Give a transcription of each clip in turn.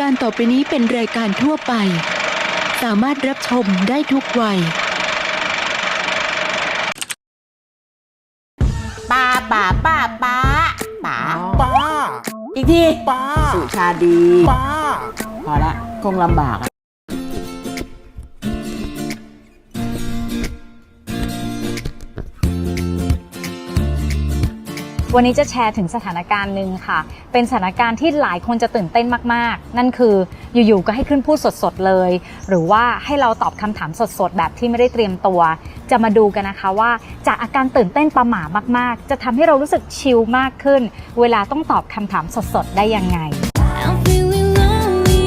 การต่อไปนี้เป็นรายการทั่วไป สามารถรับชมได้ทุกวัย ป้าป้าป้าป้าป้าป้าอีกทีป้าสุชาดีป้าพอละคงลำบากอะ วันนี้จะแชร์ถึงสถานการณ์หนึ่งค่ะ เป็นสถานการณ์ที่หลายคนจะตื่นเต้นมากๆ นั่นคืออยู่ๆก็ให้ขึ้นพูดสดๆเลย หรือว่าให้เราตอบคำถามสดๆ แบบที่ไม่ได้เตรียมตัว จะมาดูกันนะคะว่า จากอาการตื่นเต้นประหม่ามากๆ จะทำให้เรารู้สึกชิลมากขึ้น เวลาต้องตอบคำถามสดๆ ได้ยังไง I'm feeling lonely.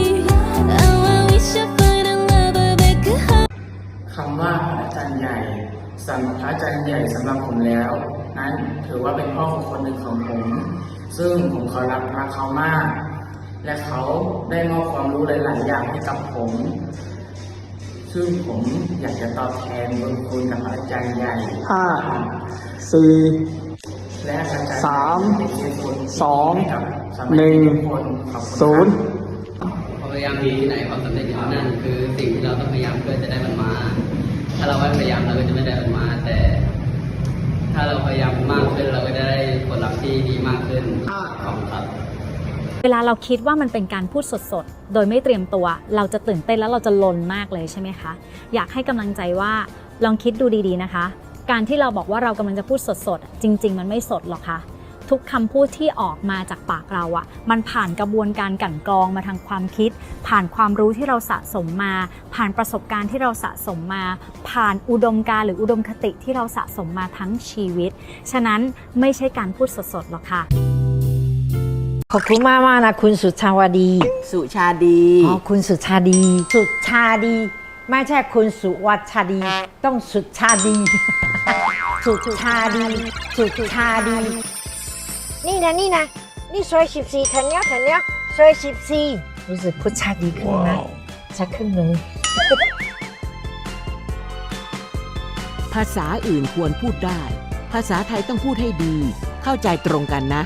Oh, I wish I find a lover that could hold. คำว่าพระอาจารย์ใหญ่สำหรับพระอาจารย์ใหญ่สำหรับผมแล้ว นั้นถือว่าเป็นพ่อของคนหนึ่งของผม ซึ่งผมเขารักรักเขามาก และเขาได้มอบความรู้หลาย ๆ อย่างให้กับผม ซึ่งผมอยากจะตอบแทนบุญคุณกับพระอาจารย์ใหญ่ห้าสี่และอาจารย์สามเป็นที่สุดสองให้กับสามัคคีหนึ่งทุกคนขอบคุณศูนย์พยายามมีที่ไหนความสำเร็จอยู่ที่นั่นคือสิ่งที่เราต้องพยายามเพื่อจะได้มันมา ถ้าเราไม่พยายามเราก็จะไม่ได้มันมาแต่ ถ้าเราพยายามมากขึ้นเราก็จะได้ผลลัพธ์ที่ดีมากขึ้นขอบคุณครับ เวลาเราคิดว่ามันเป็นการพูดสดๆ โดยไม่เตรียมตัว เราจะตื่นเต้นแล้วเราจะลนมากเลยใช่ไหมคะ อยากให้กำลังใจว่าลองคิดดูดีๆนะคะ การที่เราบอกว่าเรากำลังจะพูดสดๆ จริง ๆ มันไม่สดหรอกค่ะ ทุกคำพูดที่ออกมาจากปากเราอะมันผ่านกระบวนการกลั่นกรองมาทางความคิด ผ่านความรู้ที่เราสะสมมา ผ่านประสบการณ์ที่เราสะสมมา ผ่านอุดมการณ์หรืออุดมคติที่เราสะสมมาทั้งชีวิต ฉะนั้นไม่ใช่การพูดสดๆหรอกค่ะขอบคุณมากมากๆนะคุณสุชาวดี สุชาดี อ๋อคุณสุชาดี สุชาดี ไม่ใช่คุณสุวัชดี ต้องสุชาดี สุชาดี สุชาดี นี่นะนี่นะนี่ซอยสิบสี่แถวเนี้ยแถวเนี้ยซอยสิบสี่รู้สึกพูดชาดีขึ้นนะชักขึ้นเลย ภาษาอื่นควรพูดได้ ภาษาไทยต้องพูดให้ดี เข้าใจตรงกันนะ